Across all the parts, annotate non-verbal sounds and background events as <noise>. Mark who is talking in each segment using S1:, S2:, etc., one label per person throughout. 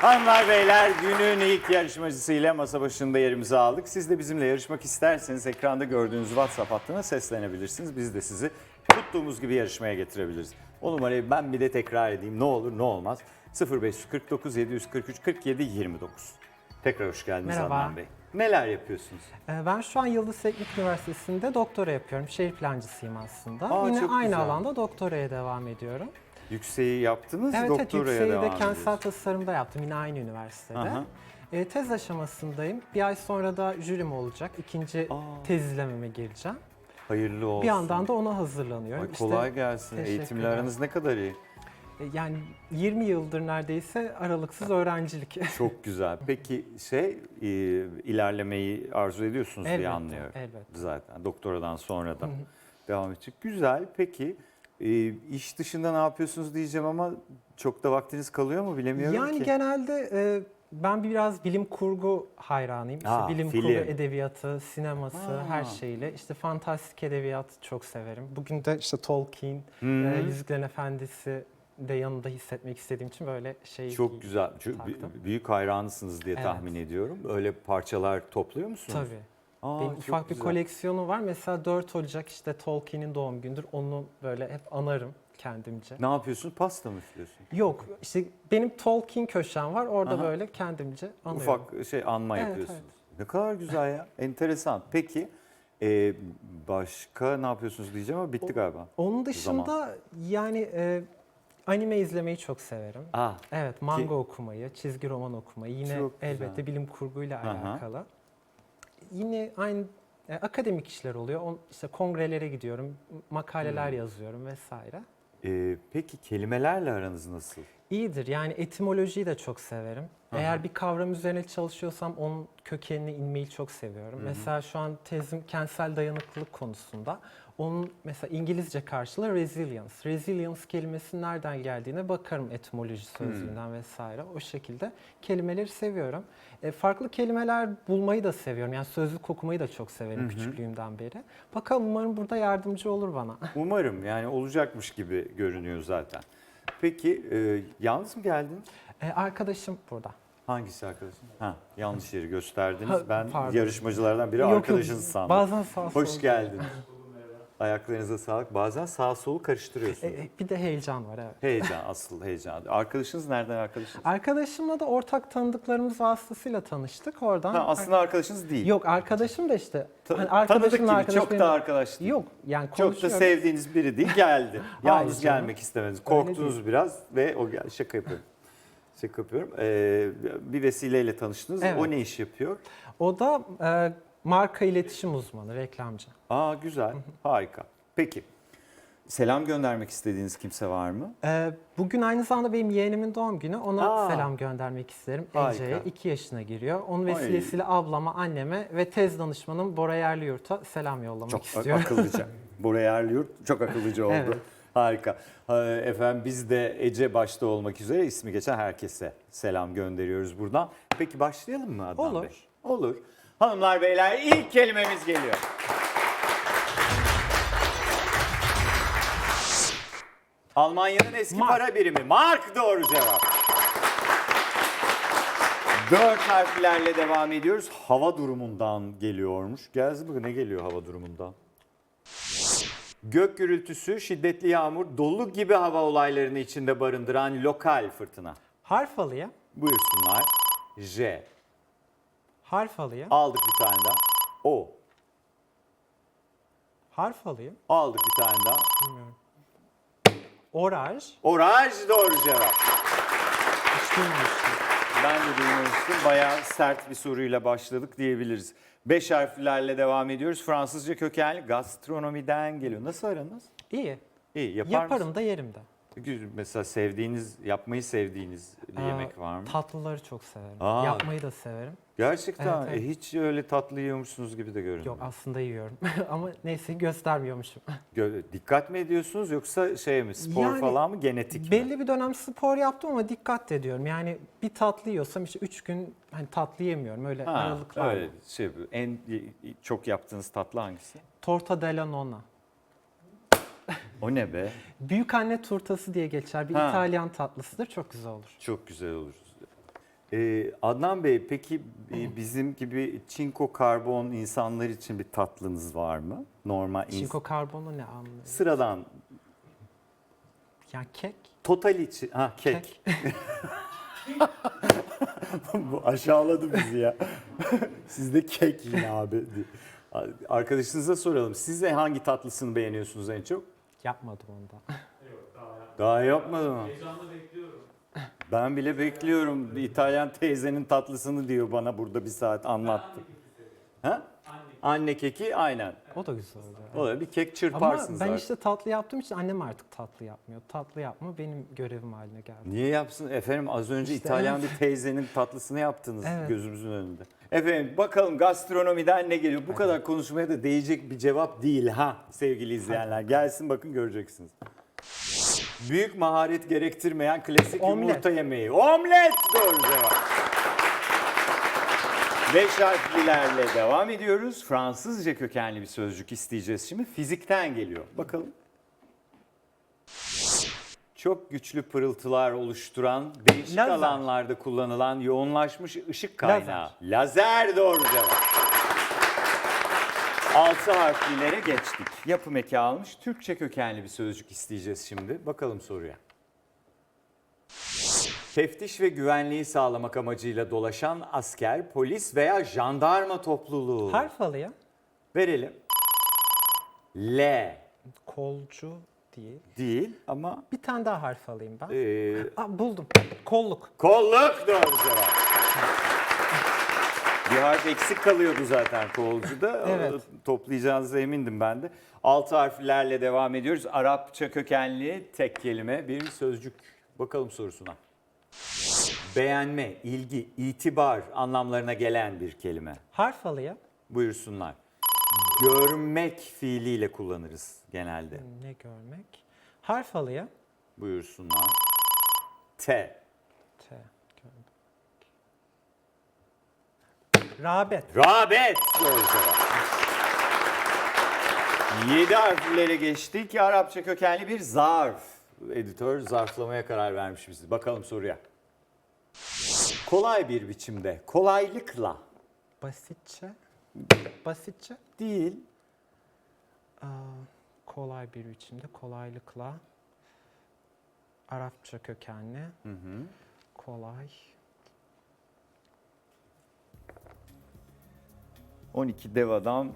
S1: Hanımlar beyler günün ilk yarışmacısıyla masa başında yerimizi aldık. Siz de bizimle yarışmak isterseniz ekranda gördüğünüz WhatsApp hattına seslenebilirsiniz. Biz de sizi tuttuğumuz gibi yarışmaya getirebiliriz. O numarayı ben bir de tekrar edeyim ne olur ne olmaz. 0549 743 47 29. Tekrar hoş geldiniz
S2: Merhaba.
S1: Adnan Bey. Neler yapıyorsunuz?
S2: Ee, Ben şu an Yıldız Teknik Üniversitesi'nde doktora yapıyorum. Şehir plancısıyım aslında.
S1: Aa,
S2: Yine
S1: çok
S2: aynı
S1: güzel.
S2: alanda doktoraya devam ediyorum.
S1: Yükseği yaptınız,
S2: Evet, evet
S1: doktoraya
S2: yükseği
S1: devam
S2: de kentsel tasarımda yaptım yine aynı üniversitede.
S1: Aha.
S2: Ee, tez aşamasındayım. Bir ay sonra da jürim olacak. İkinci
S1: Aa.
S2: tez izlememe gireceğim.
S1: Hayırlı olsun.
S2: Bir yandan da ona hazırlanıyorum.
S1: Ay,
S2: İşte,
S1: kolay gelsin.
S2: teşekkür
S1: Eğitimle
S2: ederim.
S1: aranız ne kadar iyi?
S2: e, yani 20 yıldır neredeyse aralıksız öğrencilik. <laughs>
S1: Çok güzel. Peki şey e, ilerlemeyi arzu ediyorsunuz diye
S2: Elbette,
S1: anlıyorum.
S2: elbette.
S1: Zaten doktoradan sonra da devam edecek. Güzel. Peki e, iş dışında ne yapıyorsunuz diyeceğim ama çok da vaktiniz kalıyor mu bilemiyorum
S2: yani
S1: ki.
S2: genelde e, ben biraz bilim kurgu hayranıyım. İşte
S1: Aa,
S2: bilim
S1: film.
S2: kurgu edebiyatı, sineması,
S1: Ha.
S2: her şeyle. İşte fantastik edebiyat çok severim. Bugün de işte Tolkien,
S1: Hı.
S2: e, Yüzüklerin Efendisi de yanında hissetmek istediğim için böyle şey
S1: Çok güzel.
S2: Taktım.
S1: b- büyük hayranısınız diye
S2: Evet.
S1: tahmin ediyorum. Öyle parçalar topluyor musunuz?
S2: Tabii.
S1: Aa,
S2: Benim ufak bir
S1: güzel.
S2: koleksiyonum var. Mesela 4 Ocak işte Tolkien'in doğum gündür. Onu böyle hep anarım kendimce.
S1: Ne yapıyorsun? Pasta mı üflüyorsun?
S2: Yok işte benim Tolkien köşem var. Orada
S1: Aha.
S2: böyle kendimce anıyorum.
S1: Ufak şey anma
S2: Evet,
S1: yapıyorsunuz. Ne kadar güzel ya. <laughs> Enteresan. Peki e, başka ne yapıyorsunuz diyeceğim ama bitti galiba.
S2: Onun dışında yani e, anime izlemeyi çok severim.
S1: Ah
S2: Evet, manga okumayı, çizgi roman okumayı yine
S1: güzel.
S2: elbette bilim kurguyla
S1: Aha.
S2: Yine aynı e, akademik işler oluyor. On, işte kongrelere gidiyorum, makaleler
S1: Hmm.
S2: yazıyorum vesaire.
S1: e, peki kelimelerle aranız nasıl?
S2: İyidir. Yani etimolojiyi de çok severim.
S1: Aha.
S2: Eğer bir kavram üzerine çalışıyorsam onun kökenine inmeyi çok seviyorum. Mesela şu an tezim kentsel dayanıklılık konusunda. Onun mesela İngilizce karşılığı resilience. Resilience kelimesinin nereden geldiğine bakarım etimoloji sözlüğünden vesaire. O şekilde kelimeleri seviyorum. E, farklı kelimeler bulmayı da seviyorum. Yani sözlük okumayı da çok severim küçüklüğümden beri. Bakalım umarım burada yardımcı olur bana. <laughs>
S1: Umarım yani olacakmış gibi görünüyor zaten. Peki e, yalnız mı geldin?
S2: E, arkadaşım burada.
S1: Hangisi arkadaşın? Ha, yanlış yeri gösterdiniz.
S2: Ha,
S1: Ben
S2: pardon.
S1: yarışmacılardan biri
S2: Yok,
S1: arkadaşınız sandım.
S2: Bazen sağ
S1: Hoş geldin. Ayaklarınıza sağlık. Bazen sağ solu
S2: E,
S1: karıştırıyorsunuz.
S2: e, bir de heyecan var evet.
S1: Heyecan, asıl heyecan. Arkadaşınız nereden arkadaşınız?
S2: Arkadaşımla da ortak tanıdıklarımız vasıtasıyla tanıştık oradan.
S1: Ha, aslında arkadaşınız değil.
S2: Yok arkadaşım da işte.
S1: Ta-
S2: hani
S1: tanıdık
S2: arkadaşımın
S1: gibi, çok
S2: benim-
S1: da arkadaş değil.
S2: Yok yani
S1: Çok da
S2: konuşuyoruz.
S1: sevdiğiniz biri değil geldi. <laughs> Yalnız
S2: canım.
S1: gelmek istemediniz. Korktunuz biraz ve o geldi. Şaka yapıyorum. Şaka yapıyorum. Ee, bir vesileyle tanıştınız.
S2: Evet.
S1: O ne iş yapıyor?
S2: O da e, marka iletişim uzmanı, reklamcı.
S1: Aa güzel. Harika. Peki. Selam göndermek istediğiniz kimse var mı?
S2: E, bugün aynı zamanda benim yeğenimin doğum günü. Ona
S1: Aa.
S2: selam göndermek isterim.
S1: Harika.
S2: Ece'ye 2 yaşına giriyor. Onun vesilesiyle ablama, anneme ve tez danışmanım Bora Yerliyurt'a selam yollamak
S1: Çok
S2: istiyorum.
S1: akıllıca. <laughs> Buraya Erliyurt çok akıllıca oldu.
S2: Evet.
S1: Harika. Ha, Efendim biz de Ece başta olmak üzere ismi geçen herkese selam gönderiyoruz buradan. Peki başlayalım mı Adnan
S2: Olur.
S1: Bey? Olur. Hanımlar beyler ilk kelimemiz geliyor. Almanya'nın eski
S2: Mark.
S1: para birimi. Mark doğru cevap. Dört harflerle devam ediyoruz. Hava durumundan geliyormuş. Geldi mi? Ne geliyor hava durumundan? Gök gürültüsü, şiddetli yağmur, dolu gibi hava olaylarını içinde barındıran lokal fırtına.
S2: Harf alayım.
S1: Buyursunlar. J.
S2: Harf alayım.
S1: Aldık bir tane daha. O.
S2: Harf alayım.
S1: Aldık bir tane daha.
S2: Bilmiyorum. Oraj.
S1: Oraj doğru cevap.
S2: Hiç duymamıştım.
S1: Ben de duymamıştım. Bayağı sert bir soruyla başladık diyebiliriz. Beş harflerle devam ediyoruz. Fransızca kökenli gastronomiden geliyor. Nasıl aranız?
S2: İyi.
S1: İyi yapar
S2: Yaparım
S1: mısın?
S2: da yerim de.
S1: Mesela sevdiğiniz, yapmayı sevdiğiniz bir
S2: Aa,
S1: yemek var mı?
S2: Tatlıları çok severim.
S1: Aa.
S2: Yapmayı da severim.
S1: Gerçekten
S2: Evet, evet.
S1: E, hiç öyle tatlı yiyormuşsunuz gibi de görünüyor.
S2: Yok aslında yiyorum. <laughs> Ama neyse göstermiyormuşum. <laughs>
S1: Gö- Dikkat mi ediyorsunuz yoksa şey mi spor
S2: Yani
S1: falan mı genetik mi?
S2: Belli bir dönem spor yaptım ama dikkat ediyorum. Yani bir tatlı yiyorsam işte 3 gün hani tatlı yemiyorum. Öyle
S1: Ha,
S2: aralıklarla.
S1: öyle şey en çok yaptığınız tatlı hangisi?
S2: Torta della nonna.
S1: O ne be?
S2: Büyük anne turtası diye geçer. Bir
S1: Ha.
S2: İtalyan tatlısıdır. Çok güzel olur.
S1: Çok güzel olur. Ee, Adnan Bey peki e, bizim gibi çinko karbon insanlar için bir tatlınız var mı? Normal ins-
S2: Çinko karbonu ne anlıyor?
S1: sıradan
S2: Yani kek.
S1: total için ha kek. <laughs> Bu aşağıladı bizi ya. <laughs> Sizde kek yine abi. Arkadaşınıza soralım. Siz de hangi tatlısını beğeniyorsunuz en çok?
S2: Yapmadım onda.
S1: Daha yapmadı mı? Ben bile bekliyorum. Bir İtalyan teyzenin tatlısını diyor bana burada bir saat anlattı. Ha? Anne keki aynen.
S2: O da güzel oluyor.
S1: O da bir kek
S2: Ama
S1: çırparsınız
S2: ben
S1: artık.
S2: işte tatlı yaptığım için annem artık tatlı yapmıyor. Tatlı yapma benim görevim haline geldi.
S1: Niye yapsın? Efendim az önce
S2: İşte
S1: İtalyan
S2: evet.
S1: bir teyzenin tatlısını yaptınız
S2: Evet.
S1: gözümüzün önünde. Efendim bakalım gastronomiden ne geliyor? Bu kadar konuşmaya da değecek bir cevap değil ha sevgili izleyenler. Gelsin bakın göreceksiniz. Büyük maharet gerektirmeyen klasik
S2: Omlet.
S1: yumurta yemeği. Omlet doğru cevap. Beş harflilerle devam ediyoruz. Fransızca kökenli bir sözcük isteyeceğiz şimdi. Fizikten geliyor. Bakalım. Çok güçlü pırıltılar oluşturan, değişik
S2: Lazer.
S1: alanlarda kullanılan yoğunlaşmış ışık kaynağı. Lazer, doğru cevap. Altı harflilere geçtik. Yapım eki almış. Türkçe kökenli bir sözcük isteyeceğiz şimdi. Bakalım soruya. Teftiş ve güvenliği sağlamak amacıyla dolaşan asker, polis veya jandarma topluluğu.
S2: Harf alayım.
S1: Verelim. L
S2: Kolcu değil.
S1: değil ama
S2: Bir tane daha harf alayım ben.
S1: e,
S2: Aa, buldum. Kolluk.
S1: kolluk doğru cevap. Bir harf eksik kalıyordu zaten kolcuda. <laughs>
S2: Evet.
S1: Onu Toplayacağınıza emindim ben de. Altı harflerle devam ediyoruz. Arapça kökenli tek kelime bir sözcük. Bakalım sorusuna. Beğenme, ilgi, itibar anlamlarına gelen bir kelime.
S2: Harf alayım.
S1: Buyursunlar. Görmek fiiliyle kullanırız genelde.
S2: Ne görmek? Harf alayım.
S1: Buyursunlar. T.
S2: T. Görmek. Rağbet.
S1: Rağbet doğru cevap. Yedi harflere geçtik. Arapça kökenli bir zarf. Editör zarflamaya karar vermiş bizi. Bakalım soruya. Kolay bir biçimde, kolaylıkla
S2: Basitçe. Basitçe.
S1: değil,
S2: Aa, kolay bir biçimde, kolaylıkla. Arapça kökenli. Kolay.
S1: 12 dev adam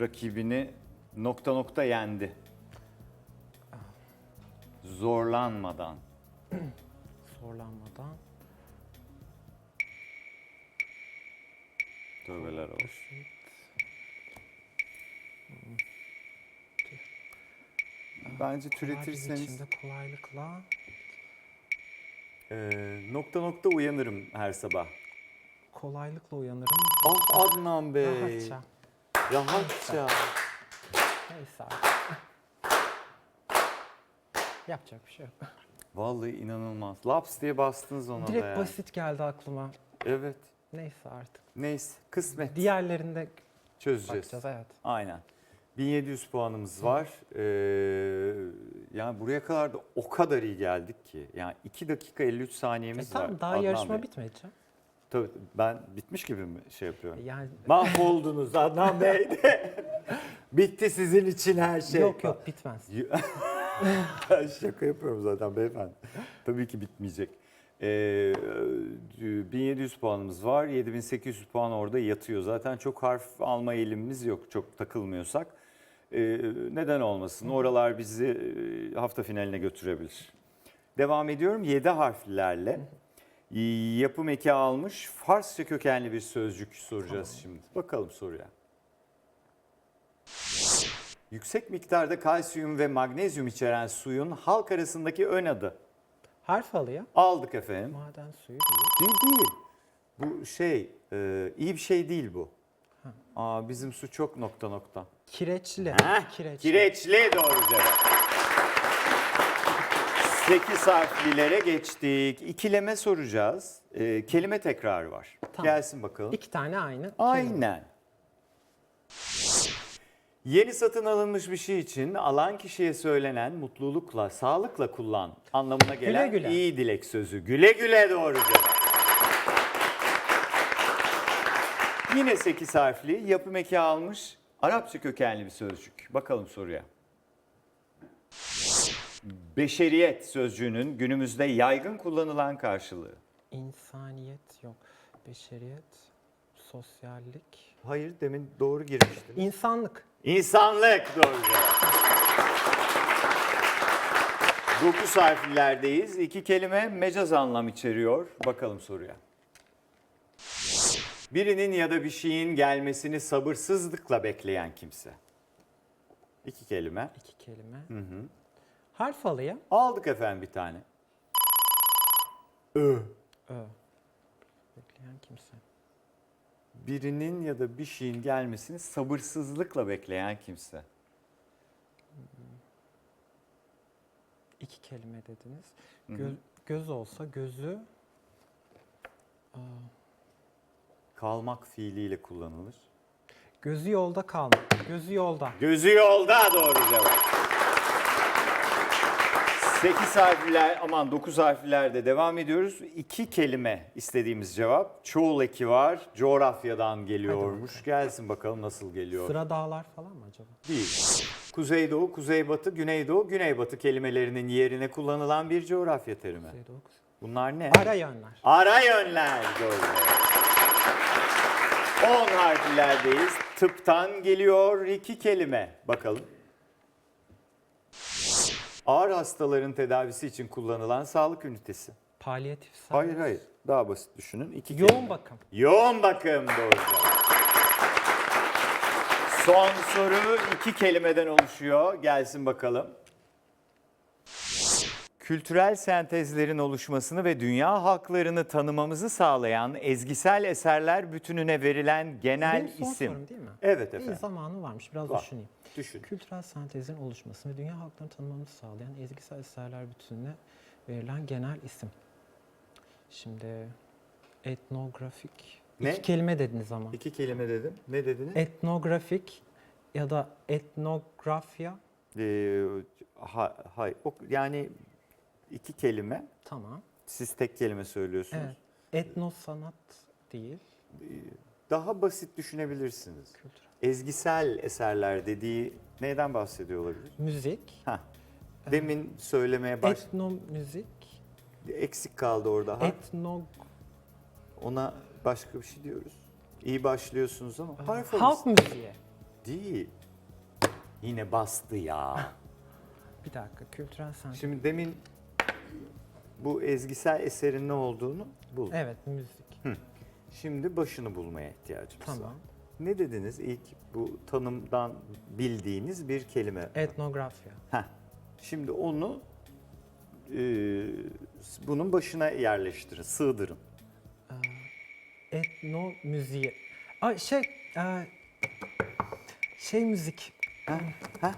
S1: rakibini nokta nokta yendi. Zorlanmadan. <clears throat>
S2: Zorlanmadan.
S1: Tövbeler olsun. Bence türetirseniz
S2: biçimde, kolaylıkla.
S1: e, nokta nokta uyanırım her sabah.
S2: Kolaylıkla uyanırım.
S1: Ah Adnan Bey.
S2: Rahatça.
S1: Rahatça.
S2: Neyse artık. Yapacak bir şey yok.
S1: Vallahi inanılmaz. Laps diye bastınız ona da
S2: Direkt
S1: yani.
S2: basit geldi aklıma.
S1: Evet.
S2: Neyse artık.
S1: Neyse. Kısmet.
S2: Diğerlerinde
S1: Çözeceğiz.
S2: bakacağız evet.
S1: Aynen. 1700 puanımız var. Ee, yani buraya kadar da o kadar iyi geldik ki. Yani 2 dakika 53
S2: E
S1: saniyemiz var.
S2: tamam daha
S1: Adnan
S2: yarışma
S1: Bey.
S2: bitmedi canım.
S1: Tabii ben bitmiş gibi mi şey yapıyorum?
S2: Yani
S1: Mahvoldunuz Adnan Bey de. <laughs> Bitti sizin için her şey.
S2: yok yok bitmez.
S1: Ben <laughs> Şaka yapıyorum zaten beyefendi. Tabii ki bitmeyecek. Ee, 1700 puanımız var. 7800 puan orada yatıyor. Zaten çok harf alma eğilimimiz yok. Çok takılmıyorsak. Ee, neden olmasın? Oralar bizi e, hafta finaline götürebilir. Devam ediyorum. 7 harflerle. Yapım eki almış. Farsça kökenli bir sözcük soracağız şimdi. Bakalım soruya. Yüksek miktarda kalsiyum ve magnezyum içeren suyun halk arasındaki ön adı.
S2: Harf alayım.
S1: Aldık efendim.
S2: Maden suyu değil.
S1: Değil değil. Bu şey, e, iyi bir şey değil bu. Aa, bizim su çok nokta nokta.
S2: Kireçli.
S1: Heh,
S2: Kireçli.
S1: Kireçli doğru cevap. 8 harflilere geçtik. İkileme soracağız. E, kelime tekrarı var.
S2: Tamam.
S1: Gelsin bakalım.
S2: İki tane aynı.
S1: Aynen. Yeni satın alınmış bir şey için alan kişiye söylenen mutlulukla, sağlıkla kullan anlamına gelen
S2: güle.
S1: iyi dilek sözü. Güle güle doğru cevap. Yine 8 harfli yapım eki almış Arapça kökenli bir sözcük. Bakalım soruya. Beşeriyet sözcüğünün günümüzde yaygın kullanılan karşılığı.
S2: İnsaniyet yok. Beşeriyet, sosyallik.
S1: Hayır demin doğru girmiştin.
S2: İnsanlık.
S1: İnsanlık doğru cevap. 9 harflerdeyiz. İki kelime mecaz anlam içeriyor. Bakalım soruya. Birinin ya da bir şeyin gelmesini sabırsızlıkla bekleyen kimse. İki kelime.
S2: İki kelime. Harf alayım.
S1: Aldık efendim bir tane. Ö.
S2: Ö. Bekleyen kimse.
S1: Birinin ya da bir şeyin gelmesini sabırsızlıkla bekleyen kimse.
S2: İki kelime dediniz. Gö- göz olsa gözü
S1: Kalmak fiiliyle kullanılır.
S2: gözü yolda kalmak. Gözü yolda.
S1: Gözü yolda doğru cevap. 8 harfler aman 9 harflerde devam ediyoruz. İki kelime istediğimiz cevap. Çoğul eki var. Coğrafyadan geliyormuş. Gelsin bakalım nasıl geliyor.
S2: Sıra dağlar falan mı acaba?
S1: Değil. Kuzeydoğu, kuzeybatı, güneydoğu, güneybatı kelimelerinin yerine kullanılan bir coğrafya terimi.
S2: Kuzeydoğu, kuzey-
S1: Bunlar ne?
S2: Ara yönler.
S1: Ara yönler doğru. cevap. 10 harflerdeyiz. Tıptan geliyor iki kelime. Bakalım. Ağır hastaların tedavisi için kullanılan sağlık ünitesi.
S2: Palyatif servis.
S1: Hayır hayır. Daha basit düşünün. İki
S2: Yoğun
S1: kelime.
S2: bakım.
S1: Yoğun bakım doğru cevap. Son soru iki kelimeden oluşuyor. Gelsin bakalım. Kültürel sentezlerin oluşmasını ve dünya halklarını tanımamızı sağlayan ezgisel eserler bütününe verilen genel
S2: Benim son
S1: isim.
S2: sorum değil mi?
S1: Evet
S2: İyi
S1: efendim.
S2: zamanı varmış. Biraz
S1: Var.
S2: düşüneyim.
S1: Düşün.
S2: Kültürel sentezin oluşması ve dünya halklarını tanımamızı sağlayan ezgisel eserler bütününe verilen genel isim. Şimdi etnografik.
S1: Ne?
S2: İki kelime dediniz ama.
S1: İki kelime dedim. Ne dediniz?
S2: Etnografik ya da etnografya.
S1: Ee, ha, hay, o- yani iki kelime.
S2: Tamam.
S1: Siz tek kelime söylüyorsunuz.
S2: Evet. Etno sanat değil.
S1: Daha basit düşünebilirsiniz.
S2: Kültürel.
S1: Ezgisel eserler dediği neyden bahsediyor olabilir?
S2: Müzik.
S1: Heh. Demin söylemeye baş...
S2: Etno müzik.
S1: Eksik kaldı orada.
S2: Etno
S1: Ona başka bir şey diyoruz. İyi başlıyorsunuz ama harf
S2: halk müziği.
S1: Değil. Yine bastı ya.
S2: Bir dakika. Kültürel sentez.
S1: Şimdi demin bu ezgisel eserin ne olduğunu bul.
S2: Evet müzik.
S1: Şimdi başını bulmaya ihtiyacımız var.
S2: Tamam.
S1: Ne dediniz ilk bu tanımdan bildiğiniz bir kelime?
S2: Etnografya.
S1: Heh. Şimdi onu e, bunun başına yerleştirin, sığdırın.
S2: Etno müziği. Ay şey e, şey müzik.
S1: Ha? Ha?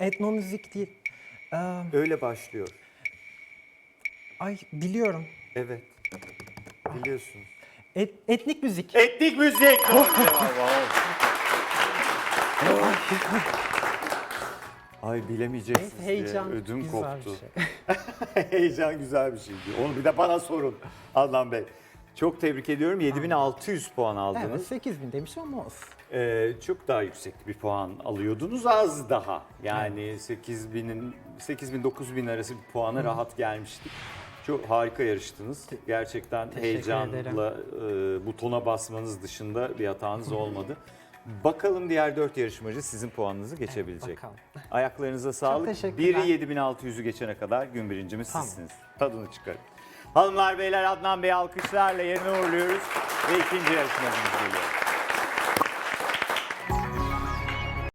S2: Etno müzik değil. E,
S1: Öyle başlıyor.
S2: Ay biliyorum.
S1: Evet. Biliyorsunuz.
S2: Et, etnik müzik.
S1: Etnik müzik cevap. Ay bilemeyeceksiniz
S2: Neyse, heyecan
S1: diye ödüm
S2: güzel
S1: koptu.
S2: bir şey. <laughs> <laughs>
S1: Heyecan güzel bir şeydi. Onu bir de bana sorun Adnan Bey. Çok tebrik ediyorum. 7600 puan aldınız.
S2: Evet 8000 demişim ama olsun.
S1: Ee, çok daha yüksek bir puan alıyordunuz az daha. Yani 8000'in 8000 9000 arası bir puana rahat gelmiştik. Çok harika yarıştınız. Gerçekten
S2: Teşekkür
S1: heyecanla e, butona basmanız dışında bir hatanız olmadı. Bakalım diğer 4 yarışmacı sizin puanınızı geçebilecek.
S2: bakalım. <laughs>
S1: Ayaklarınıza sağlık.
S2: teşekkürler.
S1: Biri 7600'ü geçene kadar gün birincimiz
S2: Tamam.
S1: sizsiniz. Tadını çıkarın. Hanımlar beyler Adnan Bey alkışlarla yerine uğurluyoruz ve ikinci yarışmacımız geliyor.